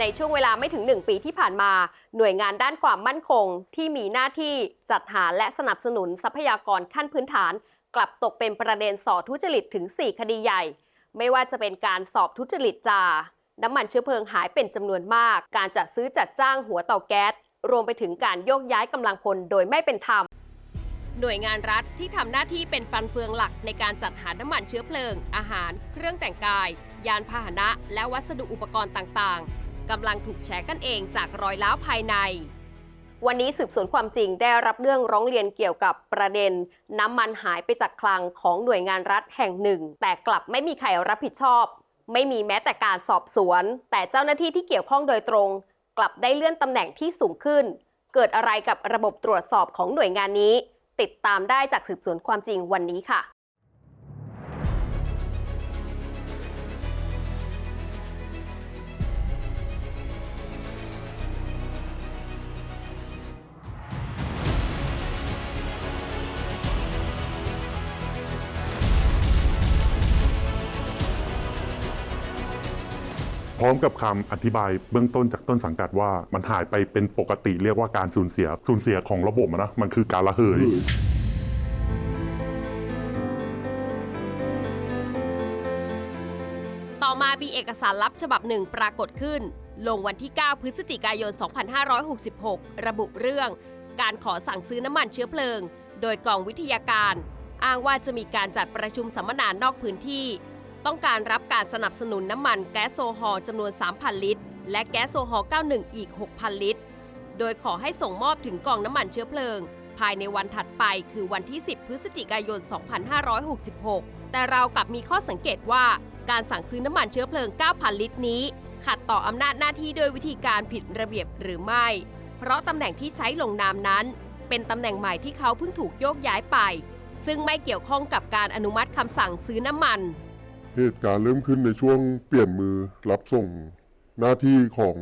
ในช่วงเวลาไม่ถึง 1 ปีที่ผ่านมา หน่วยงานด้านความมั่นคงที่มีหน้าที่จัดหาและสนับสนุนทรัพยากรขั้นพื้นฐาน กลับตกเป็นประเด็นสอบทุจริตถึง 4 คดีใหญ่ ไม่ว่าจะเป็นการสอบทุจริตจา น้ำมันเชื้อเพลิงหายเป็นจำนวนมาก การจัดซื้อจัดจ้างหัวเตาแก๊ส รวมไปถึงการโยกย้ายกำลังพลโดยไม่เป็นธรรมหน่วยงานรัฐที่ทำหน้าที่เป็นฟันเฟืองหลักในการจัดหาน้ำมันเชื้อเพลิง อาหาร เครื่องแต่งกาย ยานพาหนะ และวัสดุอุปกรณ์ต่าง กำลังถูกแฉกันเองจากรอยร้าวภายใน วันนี้สืบสวนความจริงได้รับเรื่องร้องเรียนเกี่ยวกับประเด็น น้ำมันหายไปจากคลังของหน่วยงานรัฐแห่งหนึ่ง แต่กลับไม่มีใครรับผิดชอบ ไม่มีแม้แต่การสอบสวน แต่เจ้าหน้าที่ที่เกี่ยวข้องโดยตรง กลับได้เลื่อนตำแหน่งที่สูงขึ้น เกิดอะไรกับระบบตรวจสอบของหน่วยงานนี้ ติดตามได้จากสืบสวนความจริงวันนี้ค่ะ พร้อมกับคำอธิบายเบื้องต้นจากต้นสังกัดว่ามันหายไปเป็นปกติเรียกว่าการสูญเสียสูญเสียของระบบอะนะมันคือการระเหยต่อมามีเอกสารลับฉบับหนึ่งปรากฏขึ้น ลงวันที่ 9 พฤศจิกายน 2566 ระบุเรื่อง การขอสั่งซื้อน้ำมันเชื้อเพลิง โดยกองวิทยาการ อ้างว่าจะมีการจัดประชุมสัมมนานอกพื้นที่ ต้องการรับการสนับสนุนน้ำมันแก๊สโซฮอลจำนวน 3,000 ลิตร และแก๊สโซฮอล91 อีก 6,000 ลิตร โดยขอให้ส่งมอบถึงกองน้ำมันเชื้อเพลิง ภายในวันถัดไปคือวันที่ 10 พฤศจิกายน 2566 แต่เรากลับมีข้อสังเกตว่าการสั่งซื้อน้ำมันเชื้อเพลิง 9,000 ลิตรนี้ ขัดต่ออำนาจหน้าที่โดยวิธีการผิดระเบียบหรือไม่ เพราะตำแหน่งที่ใช้ลงนามนั้น เป็นตำแหน่งใหม่ที่เขาเพิ่งถูกโยกย้ายไป ซึ่งไม่เกี่ยวข้องกับการอนุมัติคำสั่งซื้อน้ำมัน เหตุการณ์เริ่มขึ้นในช่วงเปลี่ยนมือรับส่งหน้าที่ของ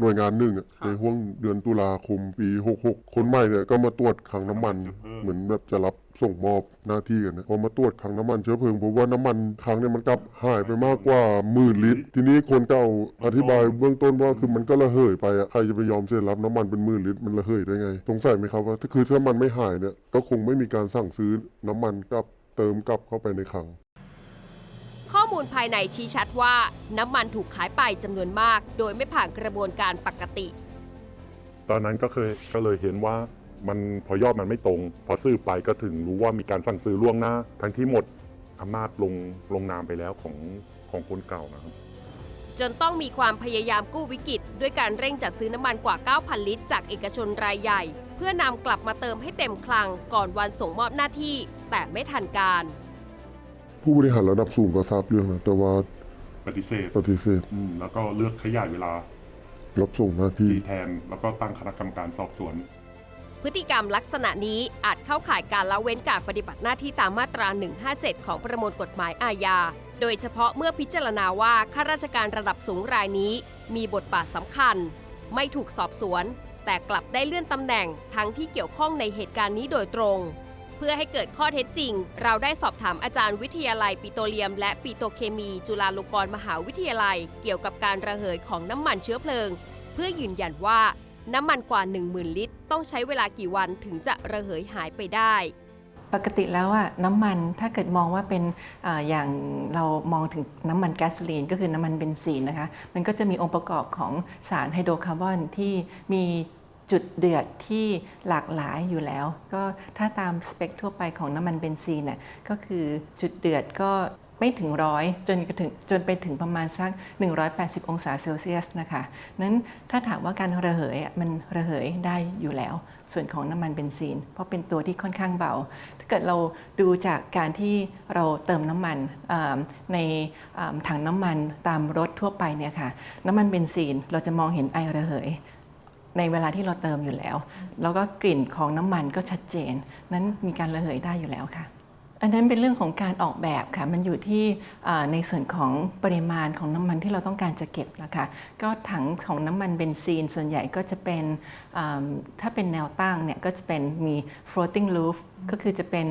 หน่วยงานหนึ่งอะในห่วงเดือนตุลาคมปี 66 คนใหม่เนี่ยก็มาตรวจคลังน้ำมัน เหมือนแบบจะรับส่งมอบหน้าที่กันนะพอมาตรวจคลังน้ำมันเชื้อเพลิงพบว่าน้ำมันคลังเนี่ยมันกลับหายไปมากกว่าหมื่นลิตร ทีนี้คนเก่าอธิบายเบื้องต้นว่าคือมันก็ระเหยไปอะใครจะไปยอมเซ็นรับน้ำมันเป็นหมื่นลิตรมันระเหยได้ไง สงสัยไหมครับว่าถ้าคือถ้ามันไม่หายเนี่ยก็คงไม่มีการสั่งซื้อน้ำมันกลับเติมกลับเข้าไปในคลัง ข้อมูลภายในชี้ชัดว่าน้ำมันถูกขายไปจำนวนมาก โดยไม่ผ่านกระบวนการปกติ ตอนนั้นก็เคยก็เลยเห็นว่ามันพอยอดมันไม่ตรง พอซื้อไปก็ถึงรู้ว่ามีการสั่งซื้อล่วงหน้า ทั้งที่หมดอำนาจลงลงนามไปแล้วของของคนเก่านะครับ จนต้องมีความพยายามกู้วิกฤต ด้วยการเร่งจัดซื้อน้ำมันกว่า 9,000 ลิตร จากเอกชนรายใหญ่ เพื่อนำกลับมาเติมให้เต็มคลังก่อนวันส่งมอบหน้าที่ แต่ไม่ทันการ ผู้บริหารระดับสูงก็ทราบเรื่องนะแต่ว่าปฏิเสธปฏิเสธอืมแล้วก็เลือกขยายเวลารับส่งหน้าที่ตีแทน แล้วก็ตั้งคณะกรรมการสอบสวน พฤติกรรมลักษณะนี้อาจเข้าข่ายการละเว้นการปฏิบัติหน้าที่ตามมาตรา 157 ของประมวลกฎหมายอาญา โดยเฉพาะเมื่อพิจารณาว่าข้าราชการระดับสูงรายนี้ มีบทบาทสำคัญ ไม่ถูกสอบสวน แต่กลับได้เลื่อนตำแหน่งทั้งที่เกี่ยวข้องในเหตุการณ์นี้โดยตรง เพื่อให้เกิดข้อเท็จจริง เราได้สอบถามอาจารย์วิทยาลัยปิโตรเลียม และปิโตรเคมี จุฬาลงกรณ์มหาวิทยาลัย เกี่ยวกับการระเหยของน้ำมันเชื้อเพลิง เพื่อยืนยันว่าน้ำมันกว่า 10,000 ลิตร ต้องใช้เวลากี่วันถึงจะระเหยหายไปได้ปกติแล้วอะน้ำมันถ้าเกิดมองว่าเป็นออย่างเรามองถึงน้ำมันแก๊สโซลีนก็คือน้ำมันเบนซีนนะคะ มันก็จะมีองค์ประกอบของสารไฮโดรคาร์บอนที่มี จุดเดือดที่หลากหลายอยู่แล้ว ก็ถ้าตามสเปคทั่วไปของน้ำมันเบนซีนน่ะก็คือจุดเดือดก็ไม่ถึงร้อยจนกระถึงจนไปถึงประมาณสัก 180 องศาเซลเซียสนะคะนั้นถ้าถามว่าการระเหยมันระเหยได้อยู่แล้ว ส่วนของน้ำมันเบนซีนเพราะเป็นตัวที่ค่อนข้างเบา ถ้าเกิดเราดูจากการที่เราเติมน้ำมันในถังน้ำมันตามรถทั่วไปเนี่ยค่ะน้ำมันเบนซีนเราจะมองเห็นไอระเหย ในเวลาที่เราเติมอยู่แล้ว แล้วก็กลิ่นของน้ำมันก็ชัดเจน นั้นมีการระเหยได้อยู่แล้วค่ะ อันนั้นเป็นเรื่องของการออกแบบค่ะ มันอยู่ที่ในส่วนของปริมาณของน้ำมันที่เราต้องการจะเก็บนะคะ ก็ถังของน้ำมันเบนซีนส่วนใหญ่ก็จะเป็นถ้าเป็นแนวตั้งเนี่ยก็จะเป็นมี floating roof ก็คือจะเป็น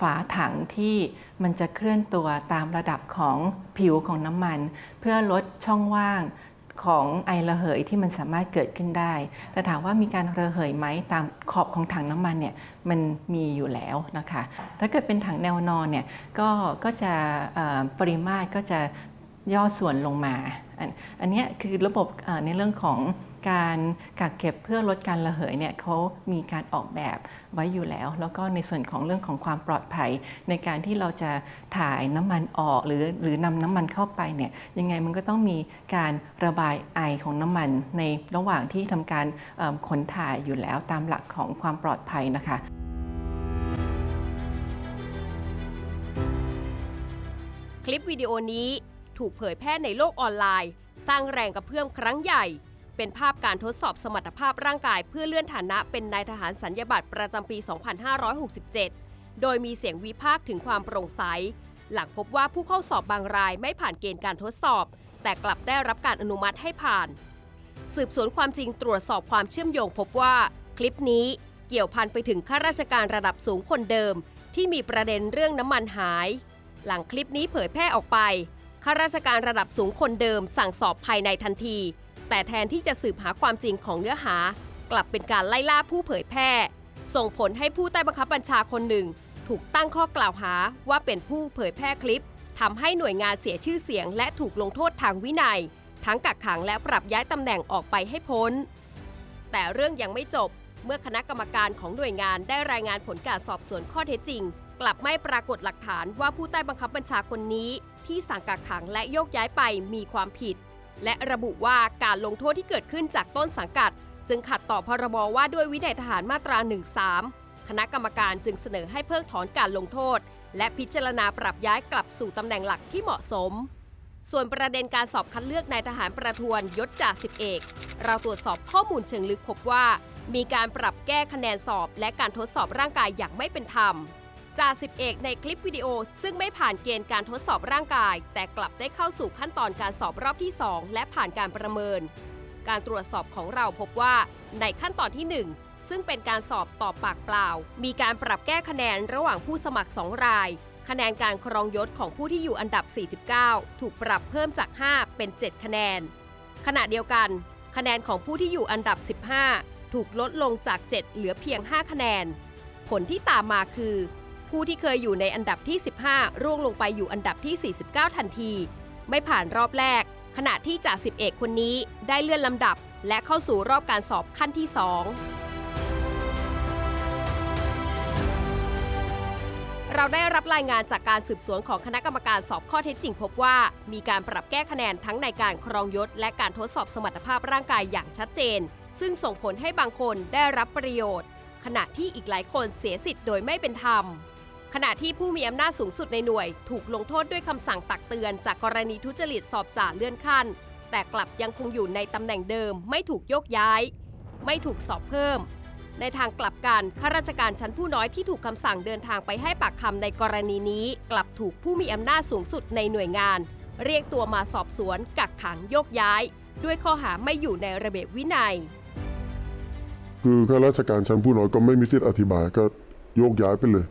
ฝาถังที่มันจะเคลื่อนตัวตามระดับของผิวของน้ำมัน เพื่อลดช่องว่าง ของไอระเหยที่มันสามารถเกิดขึ้นได้ แต่ถามว่ามีการระเหยไหมตามขอบของถังน้ำมันเนี่ยมันมีอยู่แล้วนะคะ ถ้าเกิดเป็นถังแนวนอนเนี่ยก็ก็จะปริมาตรก็จะย่อส่วนลงมา อันนี้คือระบบในเรื่องของ การกักเก็บเพื่อลดการระเหยเนี่ยเขามีการออกแบบไว้อยู่แล้ว แล้วก็ในส่วนของเรื่องของความปลอดภัย ในการที่เราจะถ่ายน้ำมันออกหรือหรือนำน้ำมันเข้าไปเนี่ยยังไงมันก็ต้องมีการระบายไอของน้ำมันในระหว่างที่ทำการขนถ่ายอยู่แล้วตามหลักของความปลอดภัยนะคะคลิปวิดีโอนี้ถูกเผยแพร่ในโลกออนไลน์ สร้างแรงกระเพื่อมครั้งใหญ่ เป็นภาพการทดสอบสมรรถภาพร่างกายเพื่อเลื่อนฐานะเป็นนายทหารสัญญาบัตรประจำปี 2567 โดยมีเสียงวิพากษ์ถึงความโปร่งใส หลังพบว่าผู้เข้าสอบบางรายไม่ผ่านเกณฑ์การทดสอบ แต่กลับได้รับการอนุมัติให้ผ่าน สืบสวนความจริงตรวจสอบความเชื่อมโยงพบว่า คลิปนี้เกี่ยวพันไปถึงข้าราชการระดับสูงคนเดิม ที่มีประเด็นเรื่องน้ำมันหาย หลังคลิปนี้เผยแพร่ออกไปข้าราชการระดับสูงคนเดิมสั่งสอบภายในทันที แต่แทนที่จะสืบหาความจริงของเนื้อหา กลับเป็นการไล่ล่าผู้เผยแพร่ ส่งผลให้ผู้ใต้บังคับบัญชาคนหนึ่ง ถูกตั้งข้อกล่าวหาว่าเป็นผู้เผยแพร่คลิปทำให้หน่วยงานเสียชื่อเสียง และถูกลงโทษทางวินัย ทั้งกักขังและปรับย้ายตำแหน่งออกไปให้พ้น แต่เรื่องยังไม่จบเมื่อคณะกรรมการของหน่วยงานได้รายงานผลการสอบสวนข้อเท็จจริง กลับไม่ปรากฏหลักฐานว่าผู้ใต้บังคับบัญชาคนนี้ ที่สั่งกักขังและโยกย้ายไปมีความผิด และระบุว่าการลงโทษที่เกิดขึ้นจากต้นสังกัด จึงขัดต่อพรบว่าด้วยวินัยทหารมาตรา 13 คณะกรรมการจึงเสนอให้เพิกถอนการลงโทษ และพิจารณาปรับย้ายกลับสู่ตำแหน่งหลักที่เหมาะสม ส่วนประเด็นการสอบคัดเลือกนายทหารประทวนยศจ่าสิบเอก เราตรวจสอบข้อมูลเชิงลึกพบว่า มีการปรับแก้คะแนนสอบ และการทดสอบร่างกายอย่างไม่เป็นธรรม จ่าสิบเอกในคลิปวิดีโอ ซึ่งไม่ผ่านเกณฑ์การทดสอบร่างกาย แต่กลับได้เข้าสู่ขั้นตอนการสอบรอบที่ 2 และผ่านการประเมิน การตรวจสอบของเราพบว่าในขั้นตอนที่ 1 ซึ่งเป็นการสอบตอบปากเปล่า มีการปรับแก้คะแนนระหว่างผู้สมัคร 2 ราย คะแนนการครองยศของผู้ที่อยู่อันดับ 49 ถูกปรับเพิ่มจาก 5 เป็น 7 คะแนน ขณะเดียวกัน คะแนนของผู้ที่อยู่อันดับ 15 ถูกลดลงจาก 7 เหลือเพียง 5 คะแนน ผลที่ตามมาคือ ผู้ที่เคยอยู่ในอันดับที่ 15 ร่วงลงไปอยู่อันดับที่ 49 ทันที ไม่ผ่านรอบแรก ขณะที่จ่าสิบเอกคนนี้ได้เลื่อนลำดับ และเข้าสู่รอบการสอบขั้นที่ 2เราได้รับรายงานจากการสืบสวนของคณะกรรมการสอบข้อเท็จจริงพบว่า มีการปรับแก้คะแนนทั้งในการครองยศ และการทดสอบสมรรถภาพร่างกายอย่างชัดเจน ซึ่งส่งผลให้บางคนได้รับประโยชน์ ขณะที่อีกหลายคนเสียสิทธิ์โดยไม่เป็นธรรม ขณะที่ผู้มีอำนาจสูงสุดในหน่วย ถูกลงโทษด้วยคำสั่งตักเตือน จากกรณีทุจริตสอบจ่าเลื่อนขั้น แต่กลับยังคงอยู่ในตำแหน่งเดิม ไม่ถูกโยกย้าย ไม่ถูกสอบเพิ่ม ในทางกลับกันข้าราชการชั้นผู้น้อยที่ถูกคำสั่งเดินทางไปให้ปากคำในกรณีนี้ กลับถูกผู้มีอำนาจสูงสุดในหน่วยงาน เรียกตัวมาสอบสวนกักขังโยกย้าย ด้วยข้อหาไม่อยู่ในระเบียบวินัย คือข้าราชการชั้นผู้น้อยก็ไม่มีสิทธิ์อธิบายก็โยกย้ายไปเลย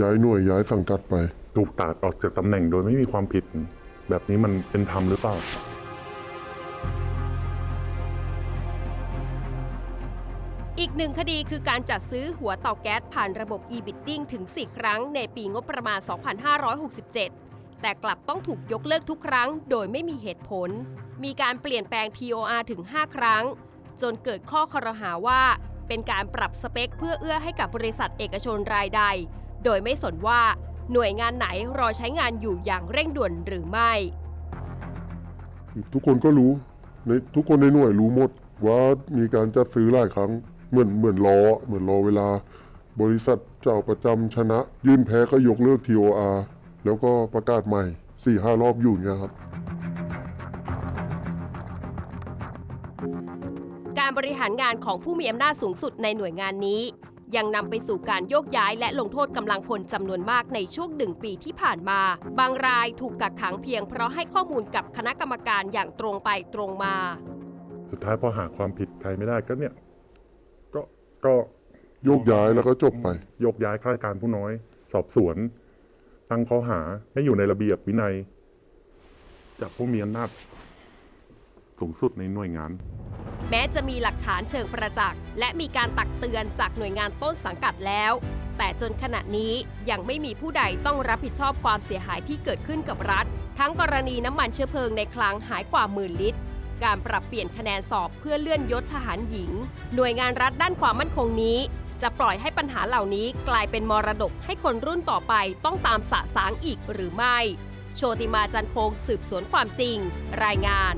ย้ายหน่วยย้ายสังกัดไปถูกตัดออกจากตำแหน่งโดยไม่มีความผิด แบบนี้มันเป็นธรรมหรือเปล่า อีกหนึ่งคดีคือการจัดซื้อหัวเตาแก๊สผ่านระบบ e-bidding ถึง 4 ครั้งในปีงบประมาณ 2567 แต่กลับต้องถูกยกเลิกทุกครั้ง โดยไม่มีเหตุผล มีการเปลี่ยนแปลง TOR ถึง 5 ครั้ง จนเกิดข้อคอรหาว่า เป็นการปรับสเปค เพื่อเอื้อให้กับบริษัทเอกชนรายใด โดยไม่สนว่าหน่วยงานไหนรอใช้งานอยู่อย่างเร่งด่วนหรือไม่ ทุกคนก็รู้ในทุกคนในหน่วยรู้หมดว่ามีการจัดซื้อหลายครั้งเหมือนเหมือนรอเหมือนรอเวลา บริษัทเจ้าประจำชนะ ยื่นแพ้ก็ยกเลิก TOR แล้วก็ประกาศใหม่สี่ห้ารอบอยู่เนี่ยครับ การบริหารงานของผู้มีอำนาจสูงสุดในหน่วยงานนี้ ยังนำไปสู่การโยกย้ายและลงโทษกำลังพลจำนวนมากในช่วงหนึ่งปีที่ผ่านมา บางรายถูกกักขังเพียงเพราะให้ข้อมูลกับคณะกรรมการอย่างตรงไปตรงมา สุดท้ายพอหาความผิดใครไม่ได้ก็เนี่ย ก็ก็โยกย้ายแล้วก็จบไป ยกย้ายข้าราชการผู้น้อย สอบสวน ตั้งข้อหาให้อยู่ในระเบียบวินัย จากผู้มีอำนาจสูงสุดในหน่วยงานแม้จะมีหลักฐานเชิงประจักษ์ และมีการตักเตือนจากหน่วยงานต้นสังกัดแล้ว แต่จนขณะนี้ยังไม่มีผู้ใดต้องรับผิดชอบความเสียหายที่เกิดขึ้นกับรัฐ ทั้งกรณีน้ำมันเชื้อเพลิงในคลังหายกว่าหมื่นลิตร การปรับเปลี่ยนคะแนนสอบเพื่อเลื่อนยศทหารหญิง หน่วยงานรัฐด้านความมั่นคงนี้ จะปล่อยให้ปัญหาเหล่านี้กลายเป็นมรดกให้คนรุ่นต่อไปต้องตามสะสางอีกหรือไม่ โชติมาจันโคงสืบสวนความจริง รายงาน